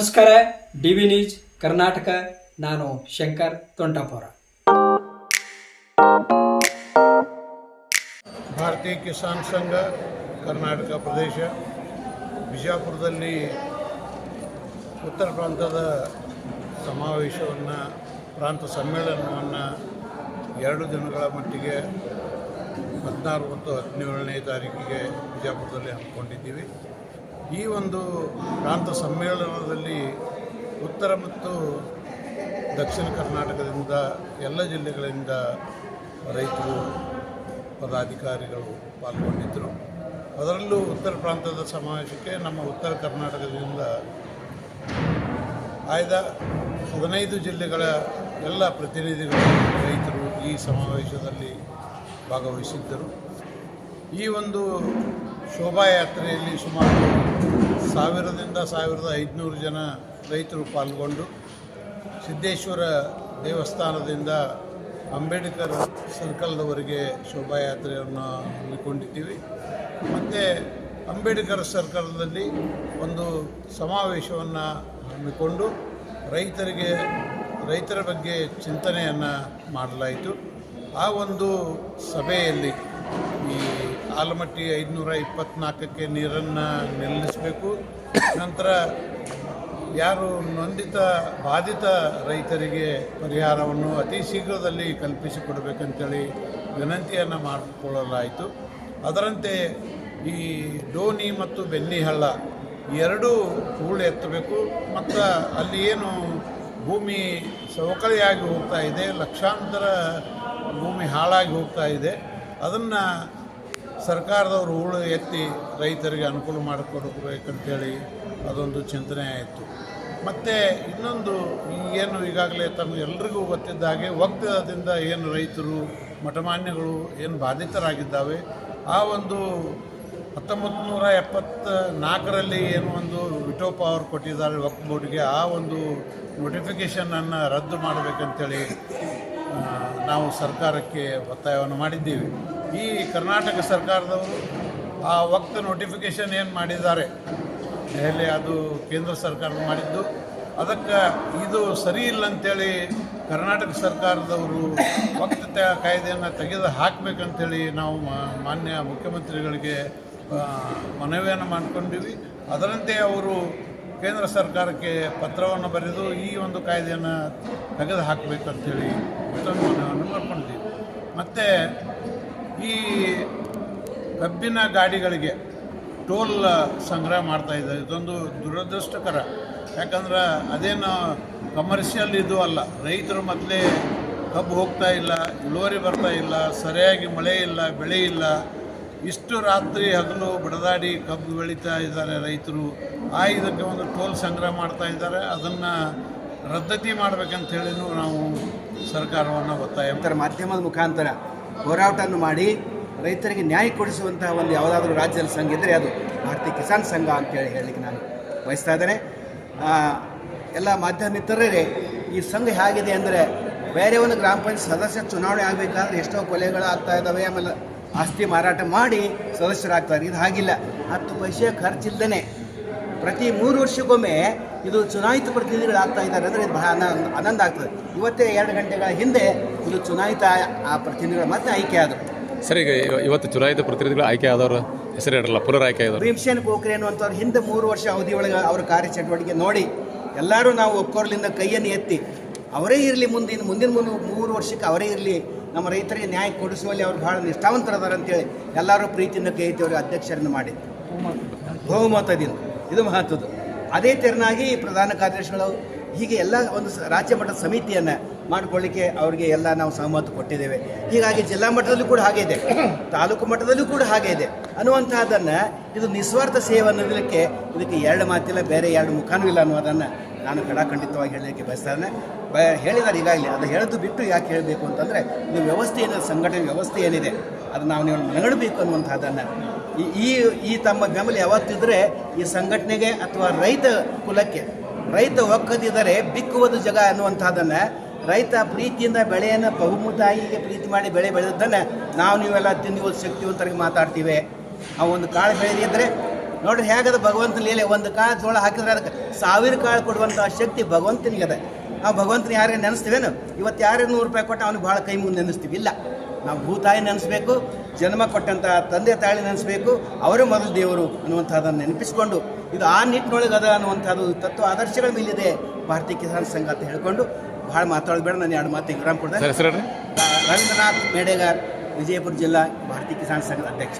ನಮಸ್ಕಾರ, D V news, Karnataka. ನಾನು ಶಂಕರ್ ತೊಂಟಾಪುರ. ಭಾರತೀಯ ಕಿಸಾನ್ ಸಂಘ, ಕರ್ನಾಟಕ ಪ್ರದೇಶ, ಬಿಜಾಪುರದಲ್ಲಿ ಉತ್ತರ ಪ್ರಾಂತದ ಸಮಾವೇಶವನ್ನು, ಪ್ರಾಂತ ಸಮ್ಮೇಳನವನ್ನು ಎರಡು ದಿನಗಳ ಮಟ್ಟಿಗೆ ಹದಿನಾರು ಮತ್ತು ಹದಿನೇಳನೇ ತಾರೀಕಿಗೆ ಬಿಜಾಪುರದಲ್ಲಿ ಹಮ್ಮಿಕೊಂಡಿದ್ದೀವಿ. ಈ ಒಂದು ಪ್ರಾಂತ ಸಮ್ಮೇಳನದಲ್ಲಿ ಉತ್ತರ ಮತ್ತು ದಕ್ಷಿಣ ಕರ್ನಾಟಕದಿಂದ ಎಲ್ಲ ಜಿಲ್ಲೆಗಳಿಂದ ರೈತರು, ಪದಾಧಿಕಾರಿಗಳು ಪಾಲ್ಗೊಂಡಿದ್ದರು. ಅದರಲ್ಲೂ ಉತ್ತರ ಪ್ರಾಂತದ ಸಮಾವೇಶಕ್ಕೆ ನಮ್ಮ ಉತ್ತರ ಕರ್ನಾಟಕದಿಂದ ಆಯ್ದ ಹದಿನೈದು ಜಿಲ್ಲೆಗಳ ಎಲ್ಲ ಪ್ರತಿನಿಧಿಗಳು, ರೈತರು ಈ ಸಮಾವೇಶದಲ್ಲಿ ಭಾಗವಹಿಸಿದ್ದರು. ಈ ಒಂದು ಶೋಭಾಯಾತ್ರೆಯಲ್ಲಿ ಸುಮಾರು ಸಾವಿರದಿಂದ ಸಾವಿರದ ಐದುನೂರು ಜನ ರೈತರು ಪಾಲ್ಗೊಂಡು ಸಿದ್ದೇಶ್ವರ ದೇವಸ್ಥಾನದಿಂದ ಅಂಬೇಡ್ಕರ್ ಸರ್ಕಲ್ದವರೆಗೆ ಶೋಭಾಯಾತ್ರೆಯನ್ನು ಹಮ್ಮಿಕೊಂಡಿದ್ದೀವಿ. ಮತ್ತು ಅಂಬೇಡ್ಕರ್ ಸರ್ಕಲ್ದಲ್ಲಿ ಒಂದು ಸಮಾವೇಶವನ್ನು ಹಮ್ಮಿಕೊಂಡು ರೈತರಿಗೆ, ರೈತರ ಬಗ್ಗೆ ಚಿಂತನೆಯನ್ನು ಮಾಡಲಾಯಿತು. ಆ ಒಂದು ಸಭೆಯಲ್ಲಿ ಈ ಆಲಮಟ್ಟಿ ಐದುನೂರ ಇಪ್ಪತ್ತ್ನಾಲ್ಕಕ್ಕೆ ನೀರನ್ನು ನಿಲ್ಲಿಸಬೇಕು. ನಂತರ ಯಾರು ನೊಂದಿತ, ಬಾಧಿತ ರೈತರಿಗೆ ಪರಿಹಾರವನ್ನು ಅತಿ ಶೀಘ್ರದಲ್ಲಿ ಕಲ್ಪಿಸಿಕೊಡಬೇಕಂತೇಳಿ ವಿನಂತಿಯನ್ನು ಮಾಡಿಕೊಳ್ಳಲಾಯಿತು. ಅದರಂತೆ ಈ ಡೋನಿ ಮತ್ತು ಬೆನ್ನಿಹಳ್ಳ ಎರಡೂ ಹೂಳು ಎತ್ತಬೇಕು. ಮತ್ತು ಅಲ್ಲಿ ಏನು ಭೂಮಿ ಸವಕಳಿಯಾಗಿ ಹೋಗ್ತಾ ಇದೆ, ಲಕ್ಷಾಂತರ ಭೂಮಿ ಹಾಳಾಗಿ ಹೋಗ್ತಾ ಇದೆ. ಅದನ್ನು ಸರ್ಕಾರದವರು ಹೂಳು ಎತ್ತಿ ರೈತರಿಗೆ ಅನುಕೂಲ ಮಾಡಿಕೊಡ್ಬೇಕಂತೇಳಿ ಅದೊಂದು ಚಿಂತನೆ ಆಯಿತು. ಮತ್ತು ಇನ್ನೊಂದು ಏನು ಈಗಾಗಲೇ ಗೊತ್ತಿದ್ದ ಹಾಗೆ ಒಗ್ಗದಿಂದ ಏನು ರೈತರು, ಮಠಮಾನ್ಯಗಳು ಏನು ಬಾಧಿತರಾಗಿದ್ದಾವೆ, ಆ ಒಂದು ಹತ್ತೊಂಬತ್ತು ನೂರ ಎಪ್ಪತ್ತ ನಾಲ್ಕರಲ್ಲಿ ಏನು ಒಂದು ವಿಟೋ ಪವರ್ ಕೊಟ್ಟಿದ್ದಾರೆ ವಕ್ಫ್ ಬೋರ್ಡ್ಗೆ, ಆ ಒಂದು ನೋಟಿಫಿಕೇಷನನ್ನು ರದ್ದು ಮಾಡಬೇಕಂತೇಳಿ ನಾವು ಸರ್ಕಾರಕ್ಕೆ ಒತ್ತಾಯವನ್ನು ಮಾಡಿದ್ದೀವಿ. ಈ ಕರ್ನಾಟಕ ಸರ್ಕಾರದವರು ಆ ವಕ್ತ ನೋಟಿಫಿಕೇಷನ್ ಏನು ಮಾಡಿದ್ದಾರೆ? ದೆಹಲಿ ಅದು ಕೇಂದ್ರ ಸರ್ಕಾರ ಮಾಡಿದ್ದು. ಅದಕ್ಕೆ ಇದು ಸರಿ ಇಲ್ಲ ಅಂತೇಳಿ ಕರ್ನಾಟಕ ಸರ್ಕಾರದವರು ವಕ್ತ ಕಾಯ್ದೆಯನ್ನು ತೆಗೆದು ಹಾಕಬೇಕಂತೇಳಿ ನಾವು ಮಾನ್ಯ ಮುಖ್ಯಮಂತ್ರಿಗಳಿಗೆ ಮನವಿಯನ್ನು ಮಾಡಿಕೊಂಡಿವಿ. ಅದರಂತೆ ಅವರು ಕೇಂದ್ರ ಸರ್ಕಾರಕ್ಕೆ ಪತ್ರವನ್ನು ಬರೆದು ಈ ಒಂದು ಕಾಯ್ದೆಯನ್ನು ತೆಗೆದು ಹಾಕಬೇಕಂತೇಳಿ ಮನವಿಯನ್ನು ಮಾಡ್ಕೊಂಡಿದ್ದೀವಿ. ಮತ್ತು ಈ ಕಬ್ಬಿನ ಗಾಡಿಗಳಿಗೆ ಟೋಲ್ ಸಂಗ್ರಹ ಮಾಡ್ತಾ ಇದ್ದಾರೆ ಇದೊಂದು ದುರದೃಷ್ಟಕರ. ಯಾಕಂದ್ರೆ ಅದೇನು ಕಮರ್ಷಿಯಲ್ ಇದು ಅಲ್ಲ. ರೈತರು ಮೊದಲೇ ಕಬ್ಬು ಹೋಗ್ತಾ ಇಲ್ಲ, ಇಳುವರಿ ಬರ್ತಾ ಇಲ್ಲ, ಸರಿಯಾಗಿ ಮಳೆ ಇಲ್ಲ, ಬೆಳೆ ಇಲ್ಲ. ಇಷ್ಟು ರಾತ್ರಿ ಹಗಲು ಬಡದಾಡಿ ಕಬ್ಬು ಬೆಳೀತಾ ಇದ್ದಾರೆ ರೈತರು. ಆ ಇದಕ್ಕೆ ಒಂದು ಟೋಲ್ ಸಂಗ್ರಹ ಮಾಡ್ತಾ ಇದ್ದಾರೆ. ಅದನ್ನು ರದ್ದತಿ ಮಾಡ್ಬೇಕಂತ ಹೇಳಿನೂ ನಾವು ಸರ್ಕಾರವನ್ನು ಒತ್ತಾಯ ಮಾಧ್ಯಮದ ಮುಖಾಂತರ ಹೋರಾಟವನ್ನು ಮಾಡಿ ರೈತರಿಗೆ ನ್ಯಾಯ ಕೊಡಿಸುವಂತಹ ಒಂದು ಯಾವುದಾದ್ರೂ ರಾಜ್ಯದ ಸಂಘ ಇದ್ದರೆ ಅದು ಭಾರತೀಯ ಕಿಸಾನ್ ಸಂಘ ಅಂತೇಳಿ ಹೇಳಲಿಕ್ಕೆ ನಾನು ಬಯಸ್ತಾ ಇದ್ದೇನೆ. ಎಲ್ಲ ಮಾಧ್ಯಮ ಮಿತ್ರರೇ ಈ ಸಂಘ ಹೇಗಿದೆ ಅಂದರೆ ಬೇರೆ ಒಂದು ಗ್ರಾಮ ಪಂಚಾಯತ್ ಸದಸ್ಯ ಚುನಾವಣೆ ಆಗಬೇಕಾದ್ರೆ ಎಷ್ಟೋ ಕೊಲೆಗಳು ಆಗ್ತಾ ಇದ್ದಾವೆ, ಆಮೇಲೆ ಆಸ್ತಿ ಮಾರಾಟ ಮಾಡಿ ಸದಸ್ಯರಾಗ್ತಾರೆ. ಇದು ಹಾಗಿಲ್ಲ. ಹತ್ತು ಪೈಸೆ ಖರ್ಚಿಲ್ಲದೇ ಪ್ರತಿ ಮೂರು ವರ್ಷಕ್ಕೊಮ್ಮೆ ಇದು ಚುನಾಯಿತ ಪ್ರತಿನಿಧಿಗಳು ಆಗ್ತಾ ಇದ್ದಾರೆ ಅಂದರೆ ಇದು ಬಹಳ ಆನಂದ ಆಗ್ತದೆ. ಇವತ್ತೇ ಎರಡು ಗಂಟೆಗಳ ಹಿಂದೆ ಇದು ಚುನಾಯಿತ ಆ ಪ್ರತಿನಿಧಿಗಳು ಮತ್ತೆ ಆಯ್ಕೆ ಆದರು. ಸರ್ ಈಗ ಇವ- ಇವತ್ತು ಚುನಾಯಿತ ಪ್ರತಿನಿಧಿಗಳು ಆಯ್ಕೆ ಆದವರು ಹೆಸರು ಇಡಲ್ಲ ಪುನರ್ ಆಯ್ಕೆ ಆದವರು. ಭೀಮಸೇನ್ ಪೋಖ್ರೆ ಅನ್ನುವಂಥವ್ರು ಹಿಂದೆ ಮೂರು ವರ್ಷ ಅವಧಿ ಒಳಗೆ ಅವರ ಕಾರ್ಯಚಟುವಟಿಕೆ ನೋಡಿ ಎಲ್ಲರೂ ನಾವು ಒಕ್ಕೋರ್ಲಿಂದ ಕೈಯನ್ನು ಎತ್ತಿ ಅವರೇ ಇರಲಿ ಮುಂದಿನ ಮುಂದಿನ ಮುಂದೆ ಮೂರು ವರ್ಷಕ್ಕೆ ಅವರೇ ಇರಲಿ ನಮ್ಮ ರೈತರಿಗೆ ನ್ಯಾಯ ಕೊಡಿಸುವಲ್ಲಿ ಅವ್ರು ಭಾಳ ನಿಷ್ಠಾವಂತರದಾರ ಅಂತೇಳಿ ಎಲ್ಲರೂ ಪ್ರೀತಿಯಿಂದ ಕೈ ಎತ್ತಿ ಅವರಿಗೆ ಅಧ್ಯಕ್ಷರನ್ನು ಮಾಡಿ ಬಹುಮತದಿಂದ. ಇದು ಮಹತ್ವದ್ದು. ಅದೇ ತೆರನಾಗಿ ಪ್ರಧಾನ ಕಾರ್ಯದರ್ಶಿಗಳು ಹೀಗೆ ಎಲ್ಲ ಒಂದು ರಾಜ್ಯ ಮಟ್ಟದ ಸಮಿತಿಯನ್ನು ಮಾಡಿಕೊಳ್ಳಿಕ್ಕೆ ಅವರಿಗೆ ಎಲ್ಲ ನಾವು ಸಹಮತ ಕೊಟ್ಟಿದ್ದೇವೆ. ಹೀಗಾಗಿ ಜಿಲ್ಲಾ ಮಟ್ಟದಲ್ಲೂ ಕೂಡ ಹಾಗೆ ಇದೆ. ತಾಲೂಕು ಮಟ್ಟದಲ್ಲೂ ಕೂಡ ಹಾಗೆ ಇದೆ. ಅನ್ನುವಂತಹದನ್ನು ಇದು ನಿಸ್ವಾರ್ಥ ಸೇವೆ ಅನ್ನೋದಕ್ಕೆ ಇದಕ್ಕೆ ಎರಡು ಮಾತಿಲ್ಲ ಬೇರೆ ಎರಡು ಮುಖಾನೂ ಇಲ್ಲ ಅನ್ನೋದನ್ನು ನಾನು ಕಡಾಖಂಡಿತವಾಗಿ ಹೇಳಲಿಕ್ಕೆ ಬಯಸ್ತಾನೆ. ಬ ಹೇಳಿದ್ದಾರೆ ಈಗಾಗಲೇ ಅದು ಹೇಳೋದು ಬಿಟ್ಟು ಯಾಕೆ ಹೇಳಬೇಕು ಅಂತಂದರೆ ಇದು ವ್ಯವಸ್ಥೆ ಏನಿದೆ ಸಂಘಟನೆ ವ್ಯವಸ್ಥೆ ಏನಿದೆ ಅದು ನಾವು ನೀವು ನಗಡಬೇಕು ಅನ್ನುವಂಥದ್ದನ್ನು ಈ ಈ ಈ ತಮ್ಮ ಬೆಂಬಲ ಯಾವತ್ತಿದ್ರೆ ಈ ಸಂಘಟನೆಗೆ ಅಥವಾ ರೈತ ಕುಲಕ್ಕೆ ರೈತ ಒಕ್ಕದಿದ್ದರೆ ಬಿಕ್ಕುವುದು ಜಗ ಅನ್ನುವಂಥದ್ದನ್ನು ರೈತ ಪ್ರೀತಿಯಿಂದ ಬೆಳೆಯನ್ನು ಬಹುಮುತಾಯಿಗೆ ಪ್ರೀತಿ ಮಾಡಿ ಬೆಳೆ ಬೆಳೆದದ್ದನ್ನು ನಾವು ನೀವೆಲ್ಲ ತಿಂದು ಶಕ್ತಿವಂತರಿಗೆ ಮಾತಾಡ್ತೀವಿ. ಆ ಒಂದು ಕಾಳು ಬೆಳೆದಿದ್ದರೆ ನೋಡ್ರಿ ಹೇಗದ ಭಗವಂತನ ಲೀಲೆ ಒಂದು ಕಾಳು ಜೋಳ ಹಾಕಿದ್ರೆ ಅದಕ್ಕೆ ಸಾವಿರ ಕಾಳು ಕೊಡುವಂಥ ಶಕ್ತಿ ಭಗವಂತನಿಗೆ ಅದ. ನಾವು ಭಗವಂತನ ಯಾರಿಗೆ ನೆನೆಸ್ತೀವೇನು? ಇವತ್ತು ಯಾರೇ ನೂರು ರೂಪಾಯಿ ಕೊಟ್ಟು ಅವನು ಭಾಳ ಕೈ ಮುಂದೆ ನೆನೆಸ್ತೀವಿ. ಇಲ್ಲ. ನಾವು ಭೂತಾಯಿ ನೆನೆಸ್ಬೇಕು ಜನ್ಮ ಕೊಟ್ಟಂತಹ ತಂದೆ ತಾಯಿ ನೆನೆಸ್ಬೇಕು ಅವರೇ ಮೊದಲು ದೇವರು ಅನ್ನುವಂಥದ್ದನ್ನು ನೆನಪಿಸಿಕೊಂಡು ಇದು ಆ ನಿಟ್ಟಿನೊಳಗೆ ಅದ ಅನ್ನುವಂಥದ್ದು ತತ್ವ ಆದರ್ಶಗಳ ಮೇಲಿದೆ ಭಾರತೀಯ ಕಿಸಾನ್ ಸಂಘ ಅಂತ ಹೇಳಿಕೊಂಡು ಭಾಳ ಮಾತಾಡೋದು ನಾನು ಎರಡು ಮಾತು ವಿರಾಮ ಕೊಡ್ತೇನೆ. ರವೀಂದ್ರನಾಥ್ ಮೇಡೆಗಾರ್ ವಿಜಯಪುರ ಜಿಲ್ಲಾ ಭಾರತೀಯ ಕಿಸಾನ್ ಸಂಘದ ಅಧ್ಯಕ್ಷ